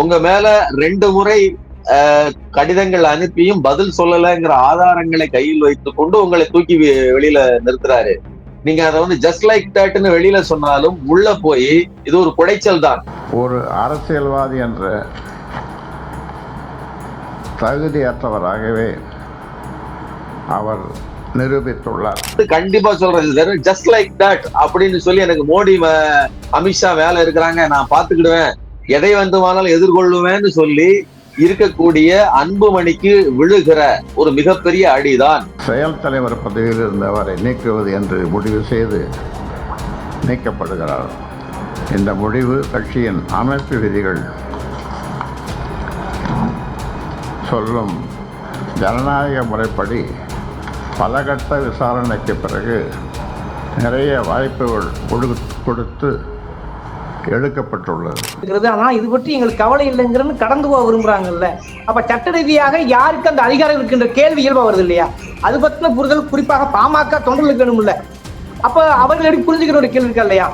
உங்க மேல ரெண்டு முறை கடிதங்கள் அனுப்பியும் பதில் சொல்லலைங்கிற ஆதாரங்களை கையில் வைத்துக் கொண்டு உங்களை தூக்கி வெளியில நிறுத்துறாரு. நீங்க அதை வந்து ஜஸ்ட் லைக் தட்னு வெளியில சொன்னாலும் உள்ள போய் இது ஒரு குடைச்சல் தான். ஒரு அரசியல்வாதி என்ற தகுதியற்றவராகவே அவர் நிரூபித்துள்ளார். கண்டிப்பா சொல்றது ஜஸ்ட் லைக் தட் அப்படின்னு சொல்லி எனக்கு மோடி அமித்ஷா மேல இருக்கிறாங்க நான் பாத்துக்கிடுவேன் எதை வந்துமானாலும் எதிர்கொள்ளுவேன்னு சொல்லி இருக்கக்கூடிய அன்புமணிக்கு விழுகிற ஒரு மிகப்பெரிய அடிதான். செயல் தலைவர் பதவியில் இருந்தவரை நீக்குவது என்று முடிவு செய்து நீக்கப்படுகிறார். இந்த முடிவு கட்சியின் அமைப்பு விதிகள் சொல்லும் ஜனநாயக முறைப்படி பல கட்ட விசாரணைக்கு பிறகு நிறைய வாய்ப்புகள் கொடு- கொடுத்து எடுக்கப்பட்டுள்ளது. இருக்கிறது. ஆனா இது பற்றி எங்களுக்கு கவலை இல்லைங்கிறன்னு கடந்து போக விரும்புறாங்கல்ல. அப்ப சட்ட ரீதியாக யாருக்கு அந்த அதிகாரம் இருக்கின்ற கேள்வி இயல்பா வருது இல்லையா? அது பத்தின புரிதல் குறிப்பாக பாமக தொண்டர்களுக்கு வேணும்ல. அப்ப அவர்கள் எப்படி புரிஞ்சுக்கிற ஒரு கேள்வி இருக்கா இல்லையா?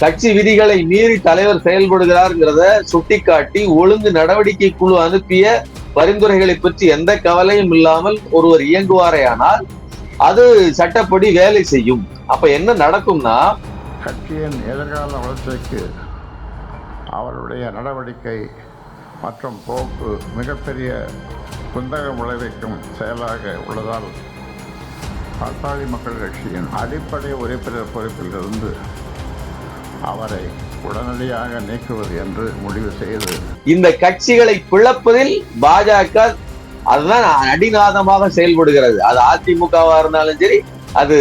கட்சி விதிகளை மீறி தலைவர் செயல்படுகிறார்ங்கிறத சுட்டிக்காட்டி ஒழுங்கு நடவடிக்கை குழு அனுப்பிய பரிந்துரைகளை பற்றி எந்த கவலையும் இல்லாமல் ஒருவர் இயங்குவாரேயானால் அது சட்டப்படி வேலை செய்யும். அப்ப என்ன நடக்கும்னா கட்சியின் எதிர்கால வளர்ச்சிக்கு அவருடைய நடவடிக்கை மற்றும் போக்கு மிகப்பெரிய குந்தகம் விளைவிக்கும் செயலாக உள்ளதால் பாட்டாளி மக்கள் கட்சியின் அடிப்படை உறுப்பினர் பொறுப்பிலிருந்து அவரை உடனடியாக நீக்குவது என்று முடிவு செய்து இந்த கட்சிகளை பிளப்பதில் பாஜக அதுதான் அடிநாதமாக செயல்படுகிறது. அது அதிமுகவா இருந்தாலும் சரி அது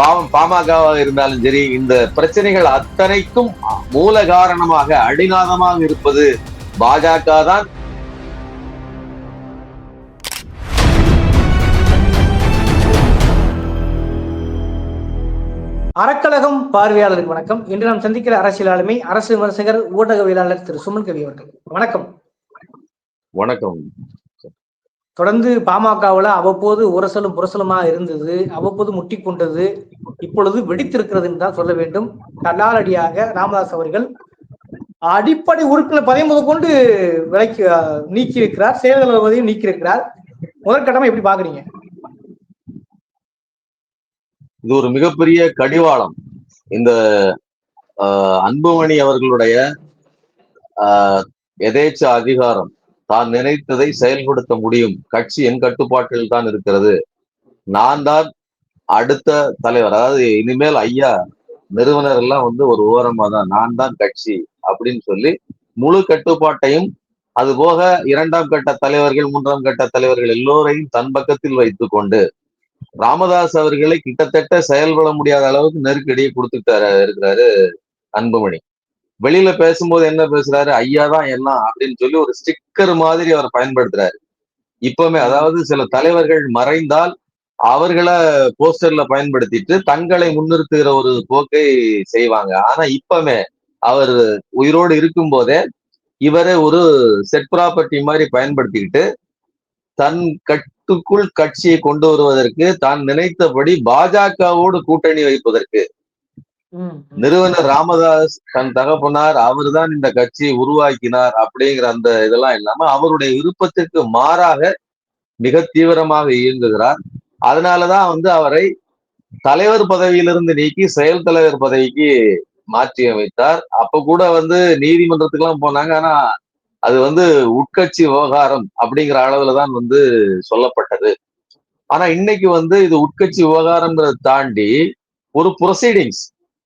பாவம் பாமகவாக இருந்தாலும் சரி இந்த பிரச்சனைகள் அத்தனைக்கும் மூல காரணமாக அடிநாதமாக இருப்பது பாஜக தான். அறக்கழகம் பார்வையாளருக்கு வணக்கம். இன்று நாம் சந்திக்கிற அரசியல் ஆளுமை அரசு விமர்சகர் ஊடகவியலாளர் திரு சுமன் கவி அவர்கள். வணக்கம். வணக்கம். தொடர்ந்து பாமகவுல அவ்வப்போது உரசலும் புரசலுமா இருந்தது அவ்வப்போது முட்டி கொண்டது இப்பொழுது வெடித்திருக்கிறதுன்னு தான் சொல்ல வேண்டும். கல்லாலடியாக ராமதாஸ் அவர்கள் அடிப்படை உறுப்பினர் பதவி முதல் கொண்டு விலைக்கு நீக்கி இருக்கிறார் செயல்தலைவர் நீக்கி இருக்கிறார் முதற்கட்டமா எப்படி பாக்குறீங்க? இது ஒரு மிகப்பெரிய கடிவாளம். இந்த ஆஹ், அன்புமணி அவர்களுடைய ஆஹ், எதேச்ச அதிகாரம் தான் நினைத்ததை செயல்படுத்த முடியும். கட்சி என் கட்டுப்பாட்டில் தான் இருக்கிறது. நான் தான் அடுத்த தலைவர். அதாவது இனிமேல் ஐயா நிறுவனர் எல்லாம் வந்து ஒரு ஓரமா தான். நான் தான் கட்சி அப்படின்னு சொல்லி முழு கட்டுப்பாட்டையும் அது போக இரண்டாம் கட்ட தலைவர்கள் மூன்றாம் கட்ட தலைவர்கள் எல்லோரையும் தன் பக்கத்தில் வைத்துக் கொண்டு ராமதாஸ் அவர்களை கிட்டத்தட்ட செயல்பட முடியாத அளவுக்கு நெருக்கடியை கொடுத்துட்டாரு இருக்கிறாரு அன்புமணி. வெளியில பேசும்போது என்ன பேசுறாரு? ஐயா தான் எல்லாம் அப்படின்னு சொல்லி ஒரு ஸ்டிக்கர் மாதிரி அவர் பயன்படுத்துறாரு. இப்பவுமே அதாவது சில தலைவர்கள் மறைந்தால் அவர்களை போஸ்டர்ல பயன்படுத்திட்டு தங்களை முன்னிறுத்துகிற ஒரு போக்கை செய்வாங்க. ஆனா இப்பமே அவர் உயிரோடு இருக்கும் போதே இவரை ஒரு செட் ப்ராப்பர்ட்டி மாதிரி பயன்படுத்திக்கிட்டு தன் கட்டுக்குள் கட்சியை கொண்டு வருவதற்கு தான் நினைத்தபடி பாஜகவோடு கூட்டணி வைப்பதற்கு நிறுவனர் ராமதாஸ் தன் தகப்பனார் அவர்தான் இந்த கட்சியை உருவாக்கினார் அப்படிங்கிற அந்த இதெல்லாம் இல்லாம அவருடைய விருப்பத்திற்கு மாறாக மிக தீவிரமாக இயங்குகிறார். அதனாலதான் வந்து அவரை தலைவர் பதவியிலிருந்து நீக்கி செயல் தலைவர் பதவிக்கு மாற்றி அமைத்தார். அப்ப கூட வந்து நீதிமன்றத்துக்கு எல்லாம் போனாங்க. ஆனா அது வந்து உட்கட்சி விவகாரம் அப்படிங்கிற அளவுல தான் வந்து சொல்லப்பட்டது. ஆனா இன்னைக்கு வந்து இது உட்கட்சி விவகாரங்கிறத தாண்டி ஒரு ப்ரொசீடிங்ஸ்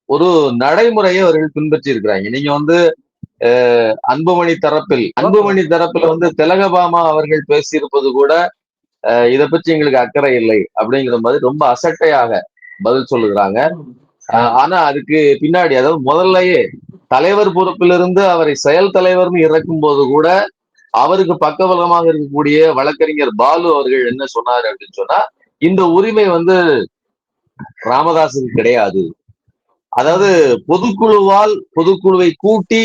ஒரு நடைமுறையை அவர்கள் பின்பற்றி இருக்கிறாங்க நீங்க வந்து அன்புமணி தரப்பில் அன்புமணி தரப்பில் வந்து திலகபாமா அவர்கள் பேசியிருப்பது கூட அஹ், இதை பற்றி எங்களுக்கு அக்கறை இல்லை அப்படிங்கிற மாதிரி ரொம்ப அசட்டையாக பதில் சொல்லுகிறாங்க. அஹ், ஆனா அதுக்கு பின்னாடி அதாவது முதல்லயே தலைவர் பொறுப்பிலிருந்து அவரை செயல் தலைவர்னு இறக்கும் போது கூட அவருக்கு பக்கபலமாக இருக்கக்கூடிய வழக்கறிஞர் பாலு அவர்கள் என்ன சொன்னாரு அப்படின்னு சொன்னா இந்த உரிமை வந்து ராமதாசுக்கு கிடையாது. அதாவது பொதுக்குழுவால் பொதுக்குழுவை கூட்டி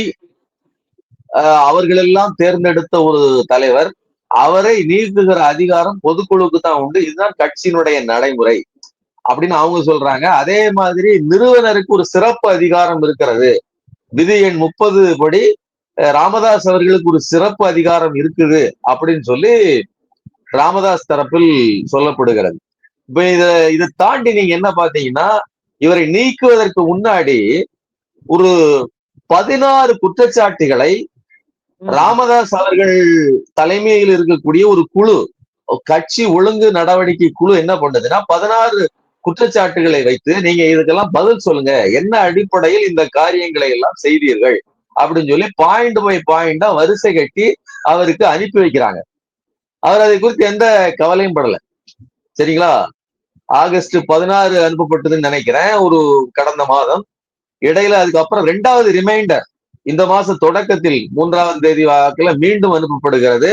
அஹ், அவர்களெல்லாம் தேர்ந்தெடுத்த ஒரு தலைவர். அவரை நீக்குகிற அதிகாரம் பொதுக்குழுவுக்கு தான் உண்டு. இதுதான் கட்சியினுடைய நடைமுறை அப்படின்னு அவங்க சொல்றாங்க. அதே மாதிரி நிறுவனருக்கு ஒரு சிறப்பு அதிகாரம் இருக்கிறது. விதி எண் முப்பது படி அஹ், ராமதாஸ் அவர்களுக்கு ஒரு சிறப்பு அதிகாரம் இருக்குது அப்படின்னு சொல்லி ராமதாஸ் தரப்பில் சொல்லப்படுகிறது. இப்ப இத இதை தாண்டி நீங்க என்ன பாத்தீங்கன்னா இவரை நீக்குவதற்கு முன்னாடி ஒரு பதினாறு குற்றச்சாட்டுகளை ராமதாஸ் அவர்கள் தலைமையில் இருக்கக்கூடிய ஒரு குழு கட்சி ஒழுங்கு நடவடிக்கை குழு என்ன பண்ணுதுன்னா பதினாறு குற்றச்சாட்டுகளை வைத்து நீங்க இதுக்கெல்லாம் பதில் சொல்லுங்க. என்ன அடிப்படையில் இந்த காரியங்களை எல்லாம் செய்தீர்கள்? அப்படின்னு சொல்லி பாயிண்ட் பை பாயிண்டா வரிசை கட்டி அவருக்கு அனுப்பி வைக்கிறாங்க. அவர் அதை குறித்து எந்த கவலையும் படல. சரிங்களா? ஆகஸ்ட் பதினாறு அனுப்பப்பட்டதுன்னு நினைக்கிறேன் ஒரு கடந்த மாதம். இடையில அதுக்கப்புறம் ரெண்டாவது ரிமைண்டர் இந்த மாச தொடக்கத்தில் மூன்றாவது தேதி வாக்குல மீண்டும் அனுப்பப்படுகிறது.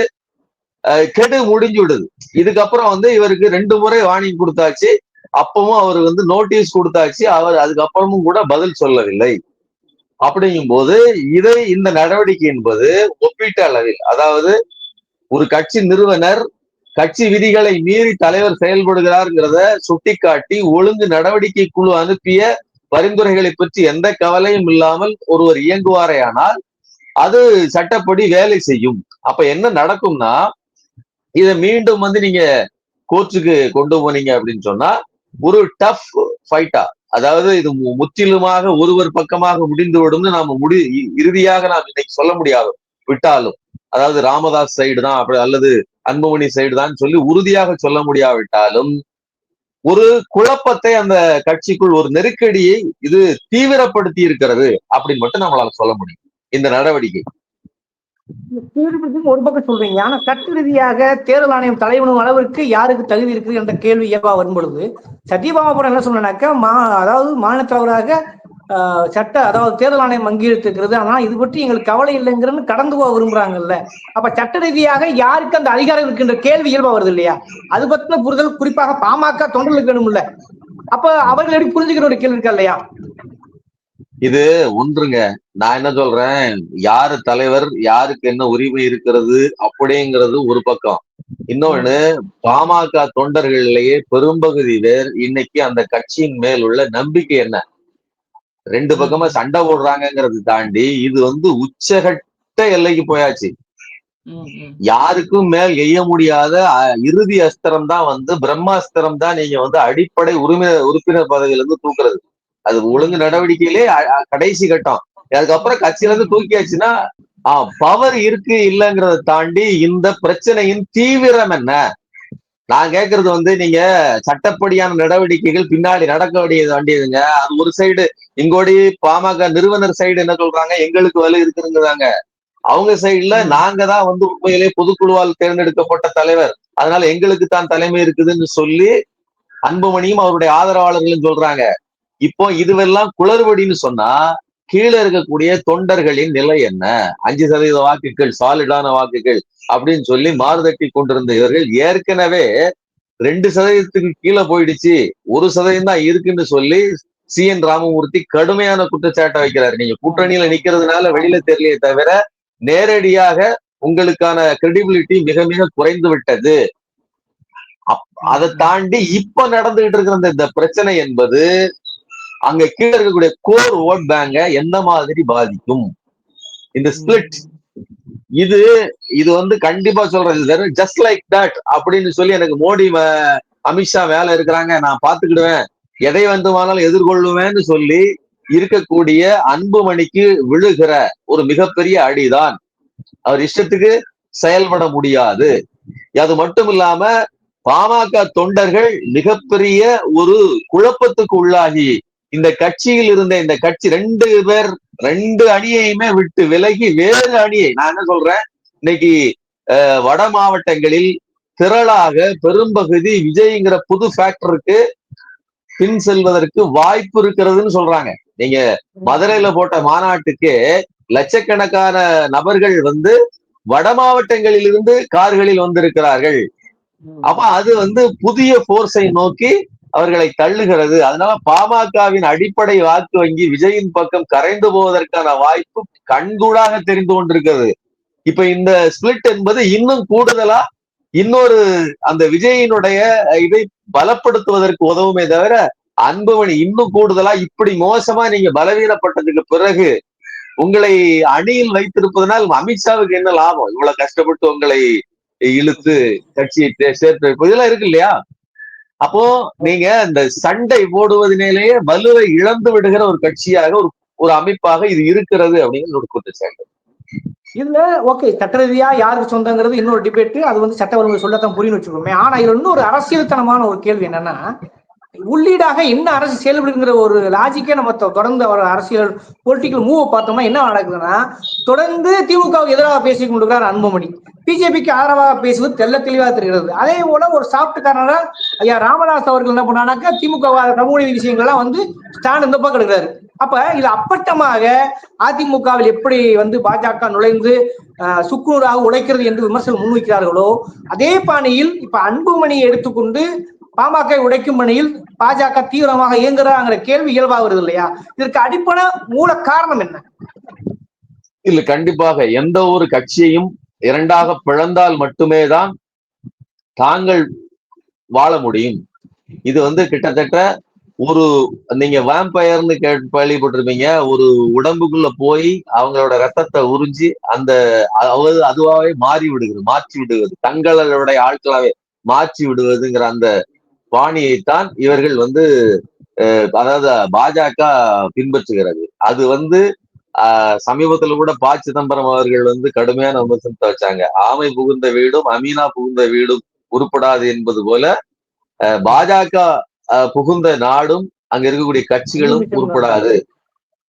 கெடு முடிஞ்சு விடுது இதுக்கப்புறம் வந்து இவருக்கு ரெண்டு முறை வார்னிங் கொடுத்தாச்சு. அப்பவும் அவர் வந்து நோட்டீஸ் கொடுத்தாச்சு. அவர் அதுக்கப்புறமும் கூட பதில் சொல்லவில்லை. அப்படிங்கும் போது இதை இந்த நடவடிக்கை என்பது ஒப்பீட்டு அளவில் அதாவது ஒரு கட்சி நிறுவனர் கட்சி விதிகளை மீறி தலைவர் செயல்படுகிறார்ங்கிறத சுட்டிக்காட்டி ஒழுங்கு நடவடிக்கை குழு அனுப்பிய பரிந்துரைகளை பற்றி எந்த கவலையும் இல்லாமல் ஒருவர் இயங்குவாரேயானால் அது சட்டப்படி வேலை செய்யும். அப்ப என்ன நடக்கும்னா இதை மீண்டும் வந்து நீங்க கோர்ட்டுக்கு கொண்டு போனீங்க அப்படின்னு சொன்னா ஒரு டஃப் ஃபைட்டா அதாவது இது மு- முற்றிலுமாக ஒருவர் பக்கமாக முடிந்து விடும்னு நாம முடி இ- இறுதியாக நாம் இன்னைக்கு சொல்ல முடியாது விட்டாலும். அதாவது ராமதாஸ் சைடு தான் அப்படி அல்லது அன்புமணி சைடு தான் சொல்லி உறுதியாக சொல்ல முடியாவிட்டாலும் ஒரு குழப்பத்தை அந்த கட்சிக்குள் ஒரு நெருக்கடியை இது தீவிரப்படுத்தி இருக்கிறது அப்படின்னு மட்டும் நம்மளால சொல்ல முடியும். இந்த நடவடிக்கை. ஒரு பக்கம் சொல்றீங்க. ஆனா சட்ட ரீதியாக தேர்தல் ஆணையம் தலைவனும் அளவிற்கு யாருக்கு தகுதி இருக்குது என்ற கேள்வி இயல்பா வரும் பொழுது என்ன சொன்னாக்க மா அதாவது மாநில தலைவராக சட்ட அதாவது தேர்தல் ஆணையம் அங்கீகரித்திருக்கிறது. ஆனா இது பற்றி எங்களுக்கு கவலை இல்லைங்கிறன்னு கடந்து போக விரும்புறாங்கல்ல. அப்ப சட்ட ரீதியாக யாருக்கு அந்த அதிகாரம் இருக்கின்ற கேள்வி இயல்பா வருது இல்லையா? அது பத்தின புரிதல் குறிப்பாக பாமக தொண்டர்களுக்கு இல்ல அப்ப அவர்கள் எப்படி புரிஞ்சுக்கிற ஒரு கேள்வி இருக்கா இல்லையா? இது ஒன்றுங்க. நான் என்ன சொல்றேன்? யாரு தலைவர் யாருக்கு என்ன உரிமை இருக்கிறது அப்படிங்கிறது ஒரு பக்கம். இன்னொன்னு பாமக தொண்டர்களிலேயே பெரும்பகுதி பேர் இன்னைக்கு அந்த கட்சியின் மேல் உள்ள நம்பிக்கை என்ன? ரெண்டு பக்கமா சண்டை போடுறாங்கங்கிறது தாண்டி இது வந்து உச்சகட்ட எல்லைக்கு போயாச்சு. யாருக்கும் மேல் எய்ய முடியாத இறுதி அஸ்திரம் தான் வந்து பிரம்மாஸ்திரம் தான் நீங்க வந்து அடிப்படை உரிமை உறுப்பினர் பதவியில இருந்து தூக்குறது. அது ஒழுங்கு நடவடிக்கையிலே கடைசி கட்டம். அதுக்கப்புறம் கட்சியில இருந்து தூக்கியாச்சுன்னா பவர் இருக்கு இல்லைங்கிறத தாண்டி இந்த பிரச்சனையின் தீவிரம் என்ன? நான் கேக்குறது வந்து நீங்க சட்டப்படியான நடவடிக்கைகள் பின்னாடி நடக்க வேண்டியது வேண்டியதுங்க. அது ஒரு சைடு இங்கோடி பாமக நிறுவனர் சைடு என்ன சொல்றாங்க? எங்களுக்கு வலு இருக்குதுங்கிறாங்க. அவங்க சைடுல. நாங்க தான் வந்து உண்மையிலே பொதுக்குழுவால் தேர்ந்தெடுக்கப்பட்ட தலைவர். அதனால எங்களுக்கு தான் தலைமை இருக்குதுன்னு சொல்லி அன்புமணியும் அவருடைய ஆதரவாளர்களும் சொல்றாங்க. இப்போ இதுவெல்லாம் குளறுபடின்னு சொன்னா கீழே இருக்கக்கூடிய தொண்டர்களின் நிலை என்ன? அஞ்சு சதவீத வாக்குகள் சாலிடான வாக்குகள் அப்படின்னு சொல்லி மாறுதட்டி கொண்டிருந்த இவர்கள் ஏற்கனவே ரெண்டு சதவீதத்துக்கு கீழே போயிடுச்சு. ஒரு சதவீதம் தான் இருக்குன்னு சொல்லி சி. என். ராமமூர்த்தி கடுமையான குற்றச்சாட்டை வைக்கிறாரு. நீங்க கூட்டணியில நிக்கிறதுனால வெளியில தெரியலையே தவிர நேரடியாக உங்களுக்கான கிரெடிபிலிட்டி மிக மிக குறைந்து விட்டது. அப்- அதை தாண்டி இப்ப நடந்துகிட்டு இருக்கிற இந்த பிரச்சனை என்பது அங்க கீழே இருக்கக்கூடிய கோர் ஓட் பேங்க எந்த மாதிரி பாதிக்கும்? இந்த ஸ்பிளிட் இது இது வந்து கண்டிப்பா சொல்றது ஜஸ்ட் லைக் தட் அப்படின்னு சொல்லி எனக்கு மோடி ம- அமித்ஷா வேலை இருக்கிறாங்க. நான் பாத்துக்கிடுவேன் எதை வேண்டுமானாலும் எதிர்கொள்ளுவேன்னு சொல்லி இருக்கக்கூடிய அன்புமணிக்கு விழுகிற ஒரு மிகப்பெரிய அடிதான். அவர் இஷ்டத்துக்கு செயல்பட முடியாது. அது மட்டும் இல்லாம பாமக தொண்டர்கள் மிகப்பெரிய ஒரு குழப்பத்துக்கு உள்ளாகி இந்த கட்சியில் இருந்த இந்த கட்சி ரெண்டு பேர் ரெண்டு அணியையுமே விட்டு விலகி வேறு அணியை நான் என்ன சொல்றேன்? இன்னைக்கு வட மாவட்டங்களில் திரளாக பெரும்பகுதி விஜய்ங்கிற புது ஃபேக்டருக்கு பின் செல்வதற்கு வாய்ப்பு இருக்கிறதுன்னு சொல்றாங்க. நீங்க மதுரையில போட்ட மாநாட்டுக்கு லட்சக்கணக்கான நபர்கள் வந்து வட மாவட்டங்களில் இருந்து கார்களில் வந்திருக்கிறார்கள். அப்ப அது வந்து புதிய போர்ஸை நோக்கி அவர்களை தள்ளுகிறது. அதனால பாமகவின் அடிப்படை வாக்கு வங்கி விஜயின் பக்கம் கரைந்து போவதற்கான வாய்ப்பு கண்கூடாக தெரிந்து கொண்டிருக்கிறது. இப்ப இந்த ஸ்பிளிட் என்பது இன்னும் கூடுதலா இன்னொரு அந்த விஜயினுடைய இதை பலப்படுத்துவதற்கு உதவுமே தவிர அன்புமணி இன்னும் கூடுதலா இப்படி மோசமா நீங்க பலவீனப்பட்டதுக்கு பிறகு உங்களை அணியில் வைத்திருப்பதனால் அமித்ஷாவுக்கு என்ன லாபம்? இவ்வளவு கஷ்டப்பட்டு உங்களை இழுத்து கட்சியை சேர்த்து இதெல்லாம் இருக்கு இல்லையா? அப்போ நீங்க இந்த சண்டை போடுவதனாலேயே வலுவை இழந்து விடுகிற ஒரு கட்சியாக ஒரு ஒரு அமைப்பாக இது இருக்கிறது அப்படின்னு ஒரு குற்றச்சாட்டு. இதுல ஓகே சட்ட ரீதியா யாருக்கு சொந்தங்கிறது இன்னொரு டிபேட் அது வந்து சட்ட சொல்லத்தான் புரியும்னு வச்சுக்கோமே. ஆனா இதுல இன்னொரு அரசியல்தனமான ஒரு கேள்வி என்னன்னா உள்ளீடாக என்ன அரசு செயல்படுங்கிற ஒரு லாஜிக்கே நம்ம தொ- தொடர்ந்து அவர் அரசியல் பொலிட்டிக்கல் மூவ் பார்த்தோம்னா என்ன நடக்குதுன்னா தொடர்ந்து திமுகவுக்கு எதிராக பேசிக் கொண்டிருக்கிறார் அன்புமணி. பிஜேபிக்கு ஆதரவாக பேசுவது தெள்ள தெளிவாக தெரிகிறது. அதே போல ஒரு சாப்பிட்டுக்காரனாக ஐயா ராமதாஸ் அவர்கள் என்ன பண்ணானாக்கா திமுக சமூக விஷயங்கள்லாம் வந்து ஸ்டாண்ட் இந்த பக்கம் எடுக்கிறாரு. அப்ப இது அப்பட்டமாக அதிமுகவில் எப்படி வந்து பாஜக நுழைந்து அஹ், சுக்குநூறாக உழைக்கிறது என்று விமர்சனம் முன்வைக்கிறார்களோ அதே பாணியில் இப்ப அன்புமணியை எடுத்துக்கொண்டு பாமக உடைக்கும் பணியில் பாஜக தீவிரமாக இயங்குறாங்கிற கேள்வி இயல்பாக வருது இல்லையா? இதற்கு அடிப்படை மூல காரணம் என்ன? இல்ல கண்டிப்பாக எந்த ஒரு கட்சியையும் இரண்டாக பிளந்தால் மட்டுமே தான் தாங்கள் வாழ முடியும். இது வந்து கிட்டத்தட்ட ஒரு நீங்க வேம்பயர்னு கேள்விப்பட்டிருப்பீங்க. ஒரு உடம்புக்குள்ள போய் அவங்களோட ரத்தத்தை உறிஞ்சி அந்த அவது அதுவாகவே மாறி விடுகிறது மாற்றி விடுவது தங்களுடைய ஆட்களாவே மாற்றி விடுவதுங்கிற அந்த பாணியைத்தான் இவர்கள் வந்து அதாவது பாஜக பின்பற்றுகிறது. அது வந்து சமீபத்துல கூட ப சிதம்பரம் அவர்கள் வந்து கடுமையான விமர்சனத்தை வச்சாங்க. ஆமை புகுந்த வீடும் அமீனா புகுந்த வீடும் உருப்படாது என்பது போல பாஜக புகுந்த நாடும் அங்க இருக்கக்கூடிய கட்சிகளும் உருப்படாது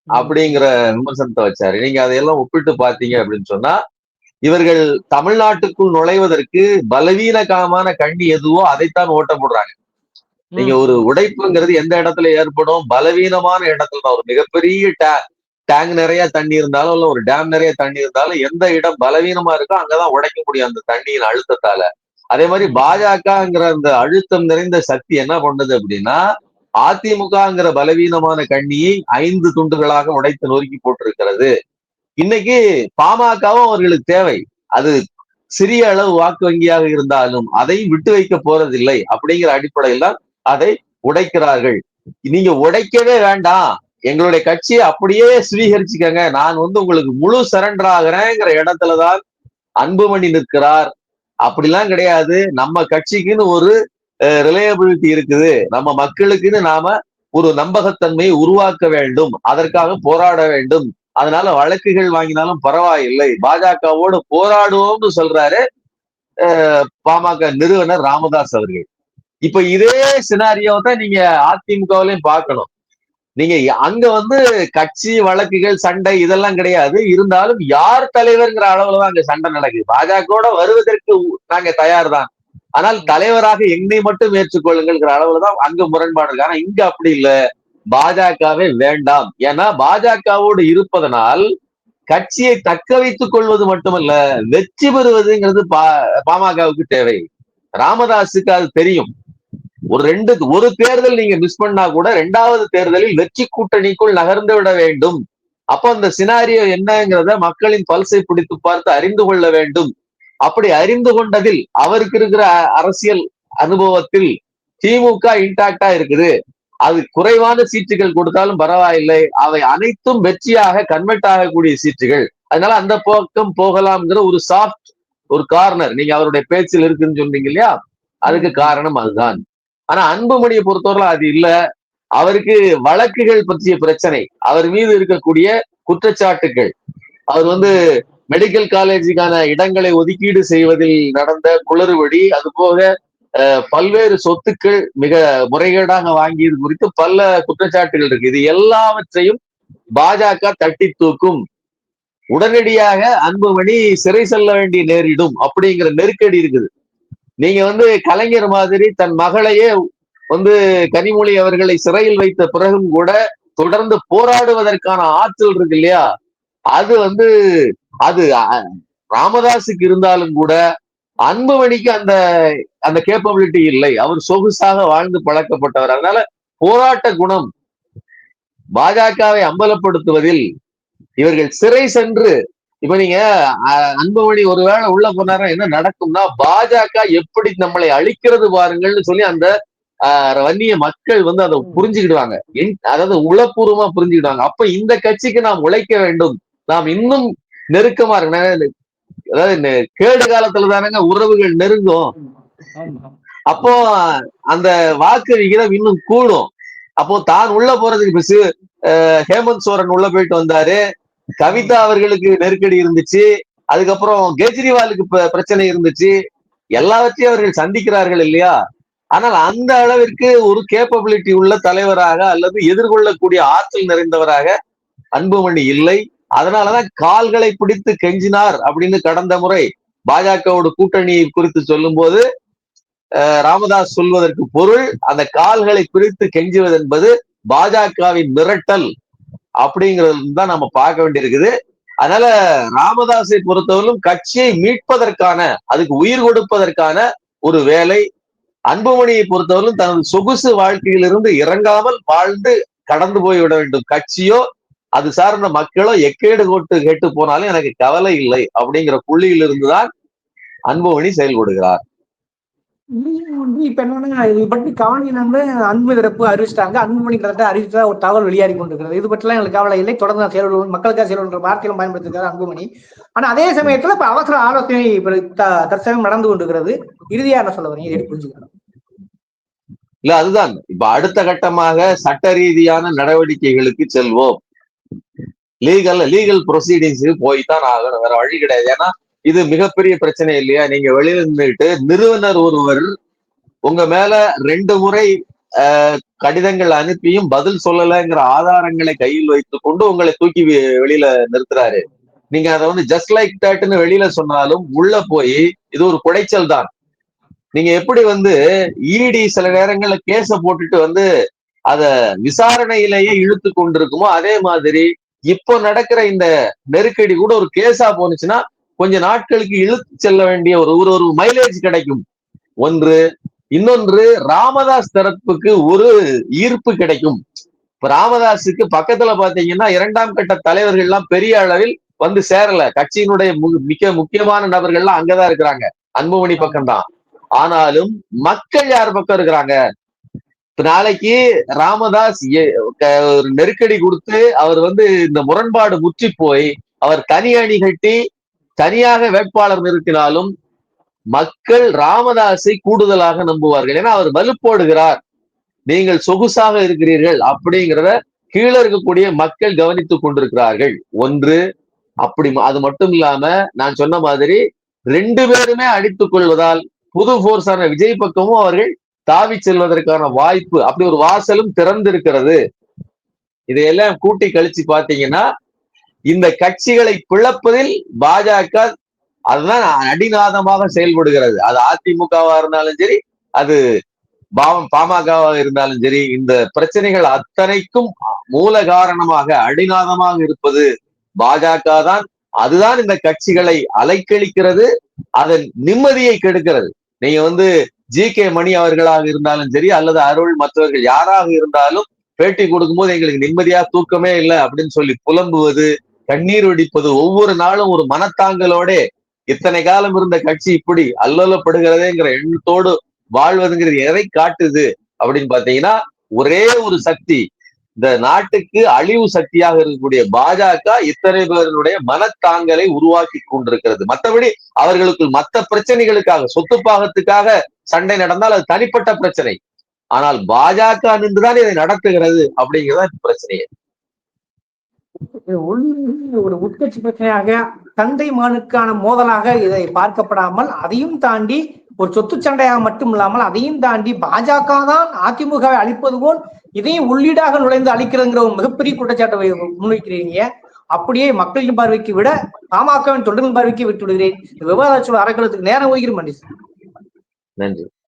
அப்படிங்கிற விமர்சனத்தை வச்சாரு. நீங்க அதையெல்லாம் ஒப்பிட்டு பாத்தீங்க அப்படின்னு சொன்னா இவர்கள் தமிழ்நாட்டுக்குள் நுழைவதற்கு பலவீனகமான கண்ணி எதுவோ அதைத்தான் ஓட்ட போடுறாங்க. நீங்க ஒரு உடைப்புங்கிறது எந்த இடத்துல ஏற்படும்? பலவீனமான இடத்துல தான். ஒரு மிகப்பெரிய டேங்க் நிறைய தண்ணி இருந்தாலும் இல்ல ஒரு டேம் நிறைய தண்ணி இருந்தாலும் எந்த இடம் பலவீனமா இருக்கோ அங்கதான் உடைக்க முடியும் அந்த தண்ணியின் அழுத்தத்தால. அதே மாதிரி பாஜகங்கிற அந்த அழுத்தம் நிறைந்த சக்தி என்ன பண்ணுது அப்படின்னா அதிமுகங்கிற பலவீனமான கண்ணியை ஐந்து துண்டுகளாக உடைத்து நொறுக்கி போட்டிருக்கிறது. இன்னைக்கு பாமகவும் அவர்களுக்கு தேவை. அது சிறிய அளவு வாக்கு வங்கியாக இருந்தாலும் அதையும் விட்டு வைக்க போறதில்லை அப்படிங்கிற அடிப்படையில் தான் அதை உடைக்கிறார்கள். நீங்க உடைக்கவே வேண்டாம். எங்களுடைய கட்சியை அப்படியே சுவீகரிச்சுக்கங்க. நான் வந்து உங்களுக்கு முழு சரண்டர் ஆகிறேங்கிற இடத்துலதான் அன்புமணி நிற்கிறார். அப்படிலாம் கிடையாது. நம்ம கட்சிக்குன்னு ஒரு ரிலையபிலிட்டி இருக்குது. நம்ம மக்களுக்குன்னு நாம ஒரு நம்பகத்தன்மையை உருவாக்க வேண்டும். அதற்காக போராட வேண்டும். அதனால வழக்குகள் வாங்கினாலும் பரவாயில்லை. பாஜகவோடு போராடுவோம்னு சொல்றாரு பாமக நிறுவனர் ராமதாஸ் அவர்கள். இப்ப இதே சினாரியோவை தான் நீங்க அதிமுகவிலையும் பார்க்கணும். நீங்க அங்க வந்து கட்சி வழக்குகள் சண்டை இதெல்லாம் கிடையாது. இருந்தாலும் யார் தலைவர்ங்கிற அளவுல தான் அங்க சண்டை நடக்குது. பாஜகவோட வருவதற்கு நாங்க தயார் தான் ஆனால் தலைவராக என்னை மட்டும் ஏற்றுக்கொள்ளுங்கிற அளவுல தான் அங்க முரண்பாடு இருக்கு. ஆனா இங்க அப்படி இல்ல. பாஜகவே வேண்டாம். ஏன்னா பாஜகவோடு இருப்பதனால் கட்சியை தக்க வைத்துக் கொள்வது மட்டுமல்ல வெற்றி பெறுவதுங்கிறது பா பாமகவுக்கு தேவை. ராமதாஸுக்கு அது தெரியும். ஒரு ரெண்டு ஒரு தேர்தல் நீங்க மிஸ் பண்ணா கூட ரெண்டாவது தேர்தலில் வெற்றி கூட்டணிக்குள் நகர்ந்து விட வேண்டும். அப்ப அந்த சினாரியோ என்னங்கிறத மக்களின் பல்சை பிடித்து பார்த்து அறிந்து கொள்ள வேண்டும். அப்படி அறிந்து கொண்டதில் அவருக்கு இருக்கிற அரசியல் அனுபவத்தில் திமுக இன்டாக்டா இருக்குது. அது குறைவான சீட்டுகள் கொடுத்தாலும் பரவாயில்லை. அவை அனைத்தும் வெற்றியாக கன்வெர்ட் ஆகக்கூடிய சீட்டுகள். அதனால அந்த பக்கம் போகலாம்ங்கிற ஒரு சாஃப்ட் ஒரு கார்னர் நீங்க அவருடைய பேச்சில் இருக்குன்னு சொன்னீங்க இல்லையா? அதுக்கு காரணம் அதுதான். ஆனா அன்புமணியை பொறுத்தவரை அது இல்ல. அவருக்கு வழக்குகள் பற்றிய பிரச்சனை. அவர் மீது இருக்கக்கூடிய குற்றச்சாட்டுகள். அவர் வந்து மெடிக்கல் காலேஜுக்கான இடங்களை ஒதுக்கீடு செய்வதில் நடந்த குளறுபடி அது போக பல்வேறு சொத்துக்கள் மிக முறைகேடாக வாங்கியது குறித்து பல குற்றச்சாட்டுகள் இருக்கு. இது எல்லாவற்றையும் பாஜக தட்டி தூக்கும். உடனடியாக அன்புமணி சிறை செல்ல வேண்டிய நேரிடும் அப்படிங்கிற நெருக்கடி இருக்குது. நீங்க வந்து கலைஞர் மாதிரி தன் மகளையே வந்து கனிமொழி அவர்களை சிறையில் வைத்த பிறகும் கூட தொடர்ந்து போராடுவதற்கான ஆற்றல் இருக்கு இல்லையா? அது வந்து அது அ- ராமதாஸுக்கு இருந்தாலும் கூட அன்புமணிக்கு அந்த அந்த கேப்பபிலிட்டி இல்லை. அவர் சொகுசாக வாழ்ந்து பழக்கப்பட்டவர். அதனால போராட்ட குணம் பாஜகவை அம்பலப்படுத்துவதில் இவர்கள் சிறை சென்று இப்ப நீங்க அன்புமணி ஒருவேளை உள்ள போனாரா என்ன நடக்கும்னா பாஜக எப்படி நம்மளை அழிக்கிறது பாருங்கள்னு சொல்லி அந்த வன்னிய மக்கள் வந்து அதை புரிஞ்சுக்கிடுவாங்க. அதாவது உளப்பூர்வமா புரிஞ்சுக்கிடுவாங்க. அப்ப இந்த கட்சிக்கு நாம் உழைக்க வேண்டும். நாம் இன்னும் நெருக்கமா இருக்கணும் அதாவது கேடு காலத்துல தானங்க உறவுகள் நெருங்கும். அப்போ அந்த வாக்கு விகிதம் இன்னும் கூடும். அப்போ தான் உள்ள போறதுக்கு இப்ப சி- அஹ் ஹேமந்த் சோரன் உள்ள போயிட்டு வந்தாரு. கவிதா அவர்களுக்கு நெருக்கடி இருந்துச்சு. அதுக்கப்புறம் கெஜ்ரிவாலுக்கு பிரச்சனை இருந்துச்சு. எல்லாவற்றையும் அவர்கள் சந்திக்கிறார்கள் இல்லையா? ஆனால் அந்த அளவிற்கு ஒரு கேப்பபிலிட்டி உள்ள தலைவராக அல்லது எதிர்கொள்ளக்கூடிய ஆற்றல் நிறைந்தவராக அன்புமணி இல்லை. அதனாலதான் கால்களை பிடித்து கெஞ்சினார் அப்படின்னு கடந்த முறை பாஜகவோட கூட்டணி குறித்து சொல்லும்போது போது ராமதாஸ் சொல்வதற்கு பொருள் அந்த கால்களை பிரித்து கெஞ்சுவது என்பது பாஜகவின் மிரட்டல். அப்படிங்கிறது தான் நம்ம பார்க்க வேண்டியிருக்குது. அதனால ராமதாஸை பொறுத்தவரையிலும் கட்சியை மீட்பதற்கான அதுக்கு உயிர் கொடுப்பதற்கான ஒரு வேலை. அன்புமணியை பொறுத்தவரையிலும் தனது சொகுசு வாழ்க்கையிலிருந்து இறங்காமல் வாழ்ந்து கடந்து போய்விட வேண்டும். கட்சியோ அது சார்ந்த மக்களோ எக்கேடு கொட்டு கேட்டு போனாலும் எனக்கு கவலை இல்லை அப்படிங்கிற புள்ளியிலிருந்துதான் அன்புமணி செயல்படுகிறார். வந்து இப்ப என்னன்னா இது பற்றி கவனி அன்பு திறப்பு அறிவிச்சிட்டாங்க. அன்புமணி தரத்தை அறிவிச்சா ஒரு தகவல் வெளியாகி கொண்டிருக்கிறது. இது பற்றிலாம் எங்களுக்கு கவலை இல்லை. தொடர்ந்து நான் செயல்படுவோம் மக்களுக்காக செயல்படுற வார்த்தையிலும் பயன்படுத்திருக்காரு அன்புமணி ஆனா அதே சமயத்துல இப்ப அவசர ஆலோசனை த- தற்சமயம் நடந்து கொண்டிருக்கிறது. இறுதியா என்ன சொல்ல வரீங்க? இதை புரிஞ்சுக்கணும். இல்ல அதுதான். இப்ப அடுத்த கட்டமாக சட்ட ரீதியான நடவடிக்கைகளுக்கு செல்வோம். லீகல் லீகல் ப்ரொசீடிங்ஸுக்கு போய் தான் ஆகணும். வேற வழி கிடையாது. ஏன்னா இது மிகப்பெரிய பிரச்சனை இல்லையா? நீங்க வெளியில நின்றுட்டு நிறுவனர் ஒருவர் உங்க மேல ரெண்டு முறை கடிதங்கள் அனுப்பியும் பதில் சொல்லலைங்கிற ஆதாரங்களை கையில் வைத்துக் கொண்டு உங்களை தூக்கி வெளியில நிறுத்துறாரு. நீங்க அதை வந்து ஜஸ்ட் லைக் தட்னு வெளியில சொன்னாலும் உள்ள போய் இது ஒரு குடைச்சல் தான். நீங்க எப்படி வந்து இடி சில நேரங்கள்ல கேஸ போட்டுட்டு வந்து அத விசாரணையிலேயே இழுத்து கொண்டிருக்குமோ அதே மாதிரி இப்போ நடக்கிற இந்த நெருக்கடி கூட ஒரு கேஸா போனுச்சுன்னா கொஞ்ச நாட்களுக்கு இழுத்து செல்ல வேண்டிய ஒரு ஒரு ஒரு மைலேஜ் கிடைக்கும். ஒன்று இன்னொன்று ராமதாஸ் தரப்புக்கு ஒரு ஈர்ப்பு கிடைக்கும். இப்ப ராமதாஸுக்கு பக்கத்துல பாத்தீங்கன்னா இரண்டாம் கட்ட தலைவர்கள் எல்லாம் பெரிய அளவில் வந்து சேரல. கட்சியினுடைய மு- மிக முக்கியமான நபர்கள்லாம் அங்கதான் இருக்கிறாங்க. அன்புமணி பக்கம்தான். ஆனாலும் மக்கள் யார் பக்கம் இருக்கிறாங்க? நாளைக்கு ராமதாஸ் க- ஒரு நெருக்கடி கொடுத்து அவர் வந்து இந்த முரண்பாடு முற்றி போய் அவர் தனி அணி கட்டி தனியாக வேட்பாளர் நிறுத்தினாலும் மக்கள் ராமதாஸை கூடுதலாக நம்புவார்கள். ஏன்னா அவர் வலுப்போடுகிறார். நீங்கள் சொகுசாக இருக்கிறீர்கள் அப்படிங்கிறத கீழே இருக்கக்கூடிய மக்கள் கவனித்துக் கொண்டிருக்கிறார்கள். ஒன்று அப்படி அது மட்டும் இல்லாம நான் சொன்ன மாதிரி ரெண்டு பேருமே அடித்துக் கொள்வதால் புது போர்ஸான விஜய் பக்கமும் அவர்கள் தாவி செல்வதற்கான வாய்ப்பு அப்படி ஒரு வாசலும் திறந்திருக்கிறது. இதையெல்லாம் கூட்டி கழிச்சு பாத்தீங்கன்னா இந்த கட்சிகளை பிளப்பதில் பாஜக அதுதான் அடிநாதமாக செயல்படுகிறது. அது அதிமுகவா இருந்தாலும் சரி அது பாவம் பாமகவாக இருந்தாலும் சரி இந்த பிரச்சனைகள் அத்தனைக்கும் மூல காரணமாக அடிநாதமாக இருப்பது பாஜக தான். அதுதான் இந்த கட்சிகளை அலைக்கழிக்கிறது அதன் நிம்மதியை கெடுக்கிறது. நீங்க வந்து ஜி கே மணி அவர்களாக இருந்தாலும் சரி அல்லது அருள் மற்றவர்கள் யாராக இருந்தாலும் பேட்டி கொடுக்கும்போது எங்களுக்கு நிம்மதியா தூக்கமே இல்லை அப்படின்னு சொல்லி புலம்புவது கண்ணீர் வெடிப்பது ஒவ்வொரு நாளும் ஒரு மனத்தாங்கலோட இத்தனை காலம் இருந்த கட்சி இப்படி அல்லலப்படுகிறதேங்கிற எண்ணத்தோடு வாழ்வதுங்கிறது எதை காட்டுது அப்படின்னு பாத்தீங்கன்னா ஒரே ஒரு சக்தி இந்த நாட்டுக்கு அழிவு சக்தியாக இருக்கக்கூடிய பாஜக இத்தனை பேருடைய மனத்தாங்கலை உருவாக்கி கொண்டிருக்கிறது. மற்றபடி அவர்களுக்குள் மத்த பிரச்சனைகளுக்காக சொத்து பாகத்துக்காக சண்டை நடந்தால் அது தனிப்பட்ட பிரச்சனை. ஆனால் பாஜக நின்றுதான் இதை நடத்துகிறது அப்படிங்கிறதான் பிரச்சனையே. ஒரு உட்கட்சி பிரச்சனையாக தந்தை மகனுக்கான மோதலாக இதை பார்க்கப்படாமல் அதையும் தாண்டி ஒரு சொத்து சண்டையாக மட்டும் இல்லாமல் அதையும் தாண்டி பாஜக தான் அதிமுகவை அழிப்பது போல் இதையும் உள்ளீடாக நுழைந்து அழிக்கிறதுங்கிற ஒரு மிகப்பெரிய குற்றச்சாட்டை முன்வைக்கிறீங்க. அப்படியே மக்களின் பார்வைக்கு விட பாமகவின் தொண்டரின் பார்வைக்கு விட்டு விடுகிறேன். இந்த நேரம் ஒதுக்கிறேன் மன்னிச்சு நன்றி.